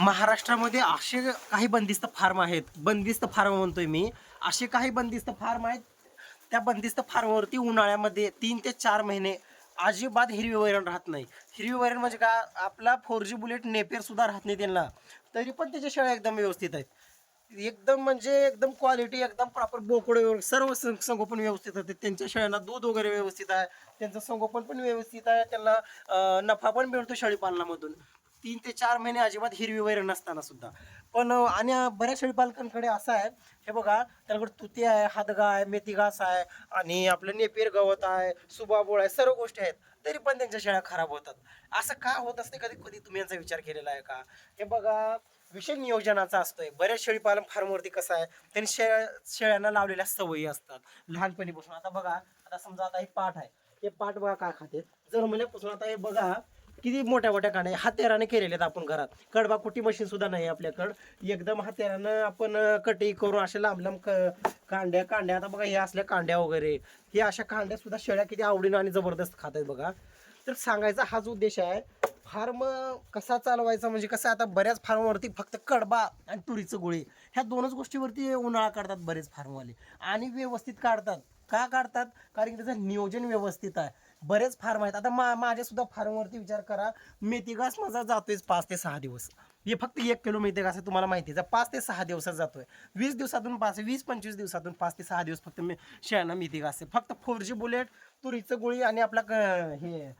महाराष्ट्रामध्ये असे काही बंदिस्त फार्म आहेत. बंदिस्त फार्म म्हणतोय मी. असे काही बंदिस्त फार्म आहेत. त्या बंदिस्त फार्मवरती उन्हाळ्यामध्ये तीन ते चार महिने अजिबात हिरवी वैरण राहत नाही. हिरवी वैरण म्हणजे का? आपला फोर जी बुलेट नेपेर सुद्धा राहत नाही त्यांना. तरी पण त्याच्या शेळ्या एकदम व्यवस्थित आहेत. एकदम म्हणजे एकदम क्वालिटी एकदम प्रॉपर बोकड सर्व सं- संगोपन व्यवस्थित होते. त्यांच्या शेळ्यांना दूध वगैरे व्यवस्थित आहे. त्यांचं संगोपन पण व्यवस्थित आहे. त्यांना नफा पण मिळतो शेळीपालनामधून. तीन ते चार महिने अजिबात हिरवी वैर नसताना सुद्धा. पण आणि बऱ्याच बऱ्याच शेळीपालकांकडे असं आहे हे बघा त्याकडे तुती आहे हादगा आहे मेथी घास आहे आणि आपलं नेपेर गवत आहे सुबाबोळ आहे सर्व गोष्टी आहेत तरी पण त्यांच्या शेळ्या खराब होतात. असं का होत असते? कधी कधी तुम्ही यांचा विचार केलेला आहे का? हे बघा विषय नियोजनाचा असतोय. बऱ्याच शेळीपालन फार्मवरती कसं आहे त्यांनी शेळ्या शेळ्यांना लावलेल्या सवयी असतात लहानपणीपासून. आता बघा आता समजा आता हे पाठ आहे. हे पाठ बघा काय खाते? जर म्हणल्यापासून आता हे बघा किती मोठ्या मोठ्या कांड्या हातेराने केलेले आहेत आपण घरात. कडबा कुटी मशीन सुद्धा नाही आपल्याकडं. एकदम हातेरानं आपण कटई करून अशा लांब लांब क- कांड्या कांड्या. आता बघा हे असल्या कांड्या वगैरे. हे अशा कांड्या सुद्धा शेळ्या किती आवडीनं आणि जबरदस्त खात आहेत बघा. तर सांगायचा हाच उद्देश आहे फार्म कसा चालवायचा म्हणजे कसं आता बऱ्याच फार्मवरती फक्त कडबा आणि तुरीचं गोळी. ह्या दोनच गोष्टीवरती उन्हाळा काढतात बरेच फार्मवाले. आणि व्यवस्थित काढतात. का काढतात? कारण की त्याचं नियोजन व्यवस्थित आहे. बरेच फार्म आहेत. आता मा माझ्या सुद्धा फार्मवरती विचार करा. मेथी घास माझा जातोय पाच ते सहा दिवस. हे फक्त एक किलो मेथी घास आहे तुम्हाला माहिती आहे. पाच ते सहा दिवसात जातोय. वीस दिवसातून पाच वीस पंचवीस दिवसातून पाच ते सहा दिवस फक्त मी शेळ्यांना मेथी घास आहे. फक्त फोर जी बुलेट तुरीचं गोळी आणि आपला क- हे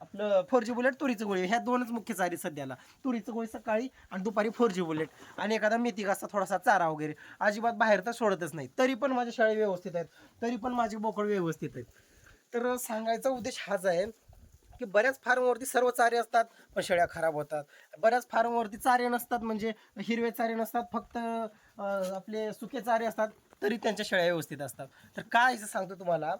आपलं फोर जी बुलेट तुरीचं गोळी. ह्या दोनच मुख्य चारी सध्याला. तुरीचं गोळी सकाळी आणि दुपारी फोर जी बुलेट. आणि एखादा मेथी घासचा थोडासा चारा वगैरे. अजिबात बाहेर तर सोडतच नाही. तरी पण माझ्या शाळे व्यवस्थित आहेत. तरी पण माझी बोकड व्यवस्थित आहेत. तर सांगायचा उद्देश हाच आहे की बऱ्याच फार्मवरती सर्व चारे असतात पण शेळ्या खराब होतात. बऱ्याच फार्मवरती चारे नसतात म्हणजे हिरवे चारे नसतात फक्त आपले सुके चारे असतात तरी त्यांच्या शेळ्या व्यवस्थित असतात. तर काय असं सांगतो तुम्हाला?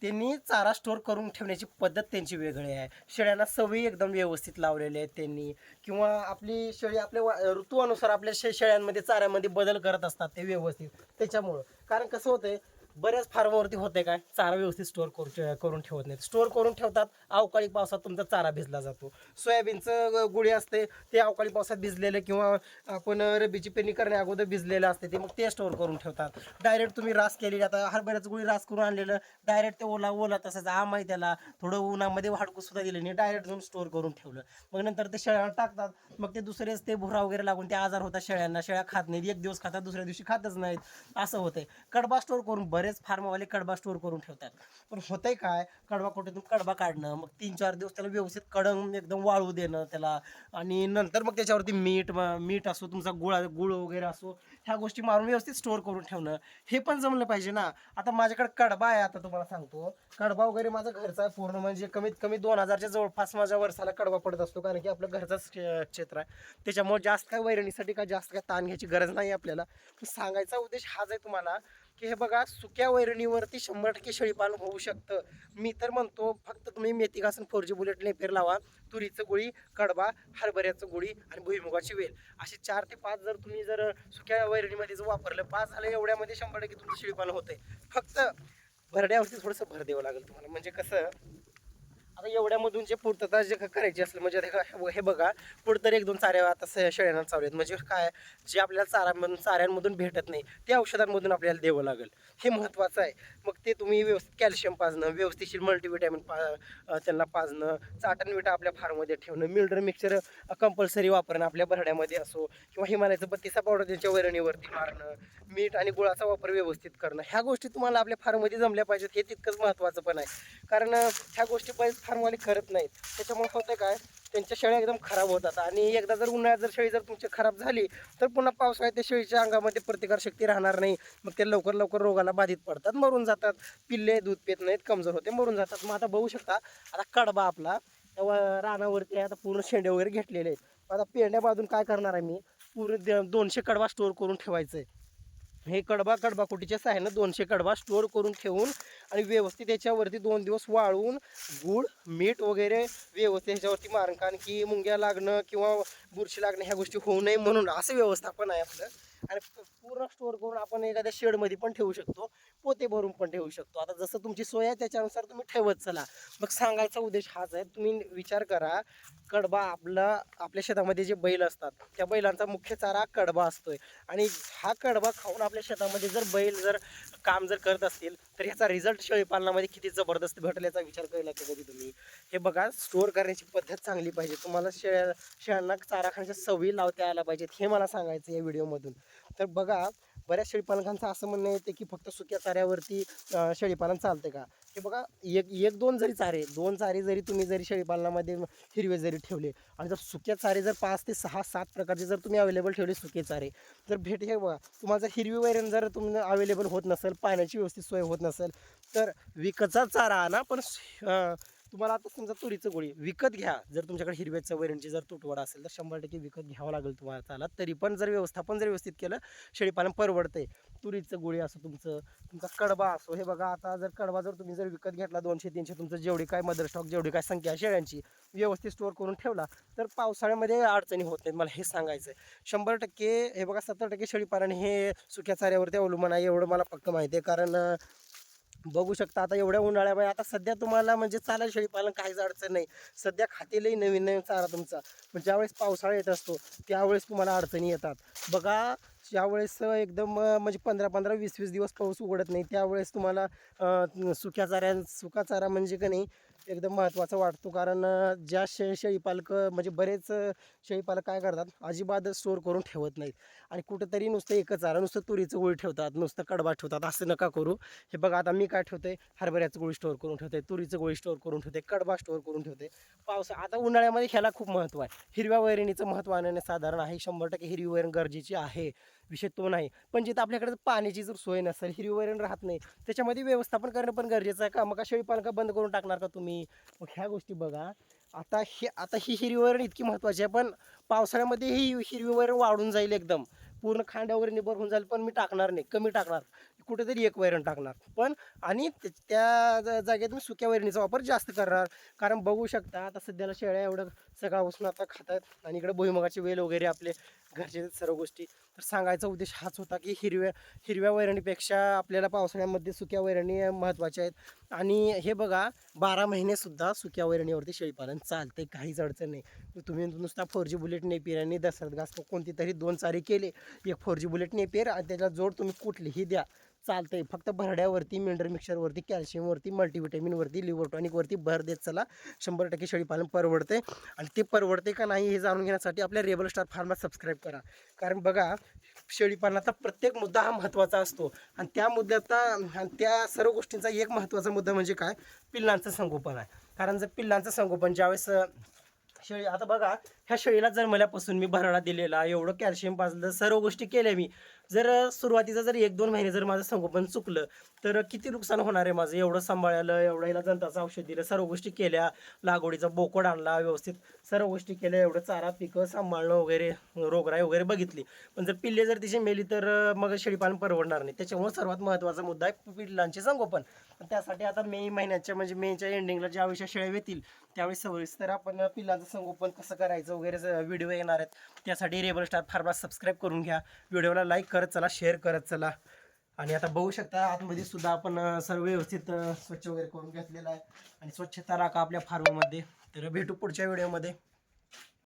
त्यांनी चारा स्टोअर करून ठेवण्याची पद्धत त्यांची वेगळी आहे. शेळ्यांना सवयी एकदम व्यवस्थित लावलेल्या आहेत त्यांनी. किंवा आपली शेळी आपल्या वा- ऋतूनुसार आपल्या शे शेळ्यांमध्ये चाऱ्यामध्ये बदल करत असतात ते व्यवस्थित. त्याच्यामुळं. कारण कसं होतंय बऱ्याच फार्मवरती होते काय? चारा व्यवस्थित स्टोअर करू करून ठेवत नाहीत. स्टोअर करून ठेवतात अवकाळी पावसात तुमचा चारा भिजला जातो. सोयाबीनचं गुळी असते ते अवकाळी पावसात भिजलेलं किंवा आपण रब्बीची पेरणी करण्या अगोदर भिजलेलं असते ते मग ते स्टोअर करून ठेवतात. डायरेक्ट तुम्ही रास केलेली आता हरभऱ्याचं गुळी रास करून आणलेलं डायरेक्ट ते ओला ओला तसंच आम त्याला थोडं उन्हामध्ये वाडकू सुद्धा दिलं नाही डायरेक्ट जाऊन स्टोअर करून ठेवलं. मग नंतर ते शेळ्या टाकतात मग ते दुसरेच ते भुरा वगैरे लागून ते आजार होतात शेळ्यांना. शेळ्या खात नाहीत एक दिवस खातात दुसऱ्या दिवशी खातच नाहीत. असं होतंय. कडबा स्टोअर करून बरेच फार्मवाले कडबा स्टोअर करून ठेवतात. पण होतंय काय? कडबा कुठेतून कडबा काढणं मग तीन चार दिवस त्याला व्यवस्थित कडंग एकदम वाळू देणं त्याला. आणि नंतर मग त्याच्यावरती मीठ मीठ असो तुमचा गुळा गुळ वगैरे असो ह्या गोष्टी मारून व्यवस्थित स्टोअर करून ठेवणं. हे पण जमलं पाहिजे ना. आता माझ्याकडे कडबा आहे आता तुम्हाला सांगतो. कडबा वगैरे माझा घरचा आहे पूर्ण म्हणजे कमीत कमी दोन हजारच्या जवळपास माझ्या वर्षाला कडबा पडत असतो कारण की आपलं घरचाच क्षेत्र आहे. त्याच्यामुळे जास्त काय वैरणीसाठी काय जास्त काय ताण घ्यायची गरज नाही आपल्याला. पण सांगायचा उद्देश हाच आहे तुम्हाला की हे बघा सुक्या वैरणीवरती शंभर टक्के शेळीपालन होऊ शकतं. मी तर म्हणतो फक्त तुम्ही मेथी घासून फोर जी बुलेट नेपेर लावा. तुरीचं गोळी कडबा हरभऱ्याचं गोळी आणि भुईमुगाची वेल. असे चार ते पाच जर तुम्ही जर सुक्या वैरणीमध्ये जर वापरलं पाच झालं एवढ्यामध्ये शंभर टक्के तुमचं शेळीपालन होतंय. फक्त भरड्यावरती थोडंसं भर द्यावं लागेल तुम्हाला. म्हणजे कसं आता एवढ्यामधून जे पूर्तता जे करायची असेल म्हणजे आता हे- बघा पुढतर एक दोन चाऱ्या आता शेळ्यांना चालू आहेत. म्हणजे काय जे आपल्याला चाऱ्यामधून चाऱ्यांमधून भेटत नाही ते औषधांमधून आपल्याला द्यावं लागेल. हे महत्त्वाचं आहे. मग ते तुम्ही व्यवस्थित कॅल्शियम पाजणं व्यवस्थितशीर मल्टीविटॅमिन पा त्यांना पाजणं चाटण विटा आपल्या फार्ममध्ये ठेवणं मिल्डर मिक्सर कंपल्सरी वापरणं आपल्या भरड्यामध्ये असो किंवा हिमालयाचं बत्तीसा पावडर त्यांच्या वैरणीवरती मारणं मीठ आणि गुळाचा वापर व्यवस्थित करणं. ह्या गोष्टी तुम्हाला आपल्या फार्ममध्ये जमल्या पाहिजेत. हे तितकंच महत्त्वाचं पण आहे. कारण ह्या गोष्टी बरेच फार्मवाले करत नाहीत. त्याच्यामुळे होतं काय? त्यांच्या शेळ्या एकदम खराब होतात. आणि एकदा जर उन्हाळ्यात जर शेळी जर तुमची खराब झाली तर पुन्हा पावसाळ्यात त्या शेळीच्या अंगामध्ये प्रतिकारशक्ती राहणार नाही. मग ते लवकर लवकर रोगाला बाधित पडतात मरून जातात. पिल्ले दूध पित नाहीत कमजोर होते मरून जातात. मग आता बघू शकता आता कडबा आपला व रानावरती आता पूर्ण शेंडे वगैरे घेतलेले आहेत. आता पेंड्या बाजून काय करणार आहे मी? पूर्ण द- दोनशे कडवा स्टोअर करून ठेवायचं आहे हे कडबा कडबा कुटीच्या सहाय्यानं दोनशे कडबा स्टोअर करून ठेवून आणि व्यवस्थित याच्यावरती दोन दिवस वाळवून गूळ मीठ वगैरे व्यवस्थित ह्याच्यावरती मारण कारण की मुंग्या लागणं किंवा बुरशी लागणं ह्या गोष्टी होऊ नये म्हणून असं व्यवस्थापन आहे आपलं. आणि पूर्ण स्टोअर करून आपण एखाद्या शेडमध्ये पण ठेवू शकतो. पोते भरून पण ठेवू शकतो. आता जसं तुमची सोय आहे त्याच्यानुसार तुम्ही ठेवत चला. मग सांगायचा उद्देश हाच आहे तुम्ही विचार करा कडबा आपला आपल्या शेतामध्ये जे बैल असतात त्या बैलांचा मुख्य चारा कडबा असतोय. आणि हा कडबा खाऊन आपल्या शेतामध्ये जर बैल जर काम जर करत असतील तर ह्याचा रिझल्ट शेळीपालनामध्ये किती जबरदस्त भेटेल याचा विचार केला का कधी तुम्ही. हे बघा स्टोअर करण्याची पद्धत चांगली पाहिजे. तुम्हाला शेळ्या शेळ्यांना चारा खाण्याच्या सवयी लावता यायला पाहिजेत हे मला सांगायचं या व्हिडिओमधून तर बघा बऱ्याच शेळीपालकांचं असं म्हणणं येते की फक्त सुक्या चाऱ्यावरती शेळीपालन चालते का? हे बघा एक एक दोन जरी चारे दोन चारे जरी तुम्ही जरी शेळीपालनामध्ये हिरवे जरी ठेवले आणि जर सुक्या चारे जर पाच ते सहा सात प्रकारचे जर तुम्ही अवेलेबल ठेवले सुके चारे जर भेट हे बघा तुम्हाला जर हिरवी वैरण जर तुम्ही अवेलेबल होत नसेल पाण्याची व्यवस्थित सोय होत नसेल तर विकचा चारा आणा पण तुम्हाला आता समजा तुरीचं गोळी विकत घ्या. जर तुमच्याकडे हिरव्याचं वैरणची जर तुटवडा असेल तर शंभर टक्के विकत घ्यावं लागेल तुम्हाला चाला तरी पण जर व्यवस्थापन जर व्यवस्थित केलं शेळीपालन परवडतंय. तुरीचं गोळी असो तुमचं तुमचा कडबा असो हे बघा आता जर कडबा जर तुम्ही जर विकत घेतला दोनशे तीनशे तुमचं जेवढी काय मदर स्टॉक जेवढी काय संख्या आहे शेळ्यांची व्यवस्थित स्टोअर करून ठेवला तर पावसाळ्यामध्ये अडचणी होत नाहीत मला हे सांगायचं आहे शंभर टक्के हे बघा सत्तर टक्के शेळीपालन हे सुक्या चाऱ्यावरती अवलंबून आहे एवढं मला पक्क माहिती आहे. कारण बघू शकता आता एवढ्या उन्हाळ्यामुळे आता सध्या तुम्हाला म्हणजे चालेल शेळीपालन काहीच अडचण नाही. सध्या खातेलही नवीन नवीन चारा तुमचा. पण ज्यावेळेस पावसाळा येत असतो त्यावेळेस तुम्हाला अडचणी येतात. बघा ज्यावेळेस एकदम म्हणजे पंधरा पंधरा वीस वीस दिवस पाऊस उघडत नाही त्यावेळेस तुम्हाला सुक्या चाऱ्या सुका चारा म्हणजे का नाही एकदम महत्त्वाचा वाटतो. कारण ज्या शे शेळीपालक म्हणजे बरेच शेळीपालक काय करतात अजिबात स्टोअर करून ठेवत नाहीत. आणि कुठंतरी नुसतं एकच चारा नुसतं तुरीचं गोळी ठेवतात नुसतं कडबा ठेवतात. असं नका करू. हे बघा आता मी काय ठेवते हरभऱ्याचं गोळी स्टोअर करून ठेवते तुरीचं गोळी स्टोअर करून ठेवते कडबा स्टोअर करून ठेवते पावसा आता उन्हाळ्यामध्ये ह्याला खूप महत्त्व आहे. हिरव्या वैरणीचं महत्त्व आणणे साधारण आहे. शंभर टक्के हिरवी वैरण गरजेची आहे. विषय तो नाही. पण जिथं आपल्याकडे पाण्याची जर सोय नसेल हिरवी वैरण राहत नाही त्याच्यामध्ये व्यवस्थापन करणं पण गरजेचं आहे का? मग का शेळीपालन बंद करून टाकणार का तुम्ही? मग ह्या गोष्टी बघा. आता हे आता ही हिरवी वरण इतकी महत्त्वाची आहे पण पावसाळ्यामध्ये ही हिरवी वैरण वाढून जाईल एकदम. पूर्ण खांड्या वगैरे निबर होऊन जाईल पण मी टाकणार नाही कमी टाकणार कुठेतरी एक वैरण टाकणार. पण आणि त्या जागेत मी सुक्या वैरणीचा वापर जास्त करणार. कारण बघू शकता आता सध्याला शेळ्या एवढं सकाळपासून आता खातात आणि इकडे भुईमुगाचे वेल वगैरे आपले घरचे सर्व गोष्टी. तर सांगायचा उद्देश हाच होता की हिरव्या हिरव्या वैरणीपेक्षा आपल्याला पावसाळ्यामध्ये सुक्या वैरणी महत्त्वाच्या आहेत. आणि हे बघा बारा महिनेसुद्धा सुक्या वैरणीवरती शेळीपालन चालते काहीच अडचण नाही. तुम्ही नुसता फोर जी बुलेट नेपियर आणि दसरथ घास कोणती तरी दोन चारी केले एक फोर जी बुलेट नेपियर आणि त्याला जोड तुम्ही कुठलीही द्या. चालतंय. फक्त भरड्यावरती मिनरल मिक्सरवरती कॅल्शियमवरती मल्टीविटॅमिनवरती लिव्हर टॉनिकवरती भर देत चला. शंभर टक्के शेळीपालन परवडते आणि ते परवडते का नाही हे जाणून घेण्यासाठी आपल्या रेबल स्टार फार्मला सबस्क्राईब करा. कारण बघा शेळीपालनाचा प्रत्येक मुद्दा हा महत्त्वाचा असतो. आणि त्या मुद्द्याचा आणि त्या सर्व गोष्टींचा एक महत्त्वाचा मुद्दा म्हणजे काय? पिल्लांचं संगोपन आहे. कारण जर पिल्लांचं संगोपन ज्यावेळेस शेळी. आता बघा ह्या शेळीला जन्मल्यापासून मी भरडा दिलेला एवढं कॅल्शियम पाजलं सर्व गोष्टी केल्या मी. जर सुरुवातीचं जर एक दोन महिने जर माझं संगोपन चुकलं तर किती नुकसान होणार आहे माझं? एवढं सांभाळलं एवढं हिला जनताचं औषध दिलं सर्व गोष्टी केल्या लागवडीचा बोकड आणला व्यवस्थित सर्व गोष्टी केल्या एवढं चारा पिकं सांभाळणं वगैरे रोगराई वगैरे बघितली. पण जर पिल्ले जर तिची मेली तर मग शेळीपालन परवडणार नाही. त्याच्यामुळे सर्वात महत्त्वाचा मुद्दा आहे पिल्लांचे संगोपन. आणि त्यासाठी आता मे महिन्याच्या म्हणजे मेच्या एंडिंगला ज्यावेळेस शेळ्या येतील त्यावेळेस सविस्तर आपण पिल्लांचं संगोपन कसं करायचं वगैरे व्हिडिओ येणार आहेत. त्यासाठी रेबल स्टार फार्मा सबस्क्राईब करून घ्या. व्हिडिओला लाईक करत चला शेअर करत चला. आणि आता बघू शकता आतमध्ये सुद्धा आपण सर्व व्यवस्थित स्वच्छ वगैरे करून घेतलेलं आहे. आणि स्वच्छता राखा आपल्या फार्ममध्ये तर भेटू पुढच्या व्हिडिओमध्ये